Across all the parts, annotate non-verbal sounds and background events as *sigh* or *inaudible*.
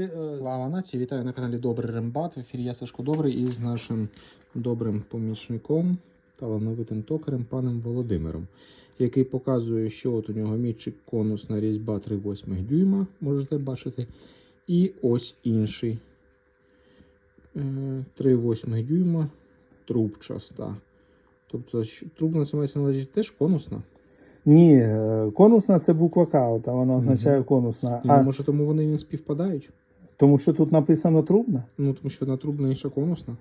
Е, Слава нації, вітаю на каналі Добрий Рембат. В ефірі я Сашко Добрий і з нашим добрим помічником, талановитим токарем паном Володимиром, який показує, що от у нього мітчик конусна різьба 3,8 дюйма, можете бачити. І ось інший е, 3,8 дюйма трубчаста. Тобто трубна це мається на увазі теж конусна. ні, е, конусна це буква К, от, а вона означає конусна. І А, може тому вони не співпадають? Тому що тут написано трубна? Ну, тому що одна трубна інша конусна.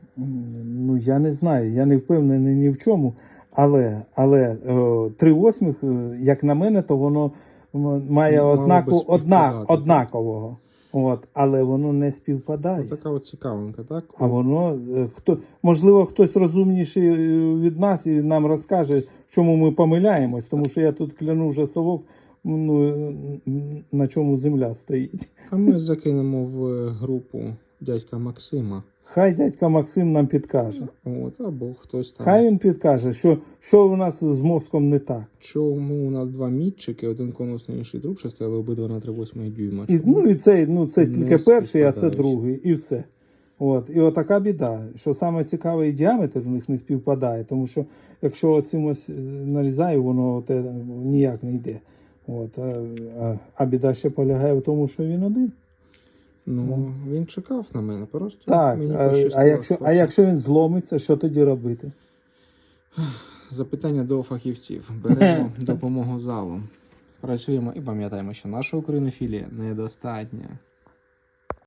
Ну, я не знаю, я не впевнений ні в чому. Але, але е, три восьмих, е, як на мене, то воно має Мало ознаку одна, однакового. От, але воно не співпадає. Ось така от цікавинка, так? А воно е, хто можливо хтось розумніший від нас і нам розкаже, чому ми помиляємось, тому що я тут кляну вже совок, ну е, на чому земля стоїть. А ми закинемо в е, групу дядька Максима. Хай дядька Максим нам підкаже. От, або хтось там. Хай він підкаже, що, що у нас з мозком не так. Чому у нас два мітчики, один конусний, інший трубчастий, але обидва на 3,8 дюйма. І, ну і це, ну, це Не тільки перший, а це другий, і все. От. І отака біда, що саме цікавий діаметр в них не співпадає, тому що якщо оцим ось е, нарізаю, воно те ніяк не йде. От. А, а, а біда ще полягає в тому, що він один. Ну, він чекав на мене, просто Так, мені а, пощастило а, якщо, а якщо він зломиться, що тоді робити? Запитання до фахівців. Беремо *laughs* допомогу залу. Працюємо і пам'ятаємо, що наша українофілія недостатня.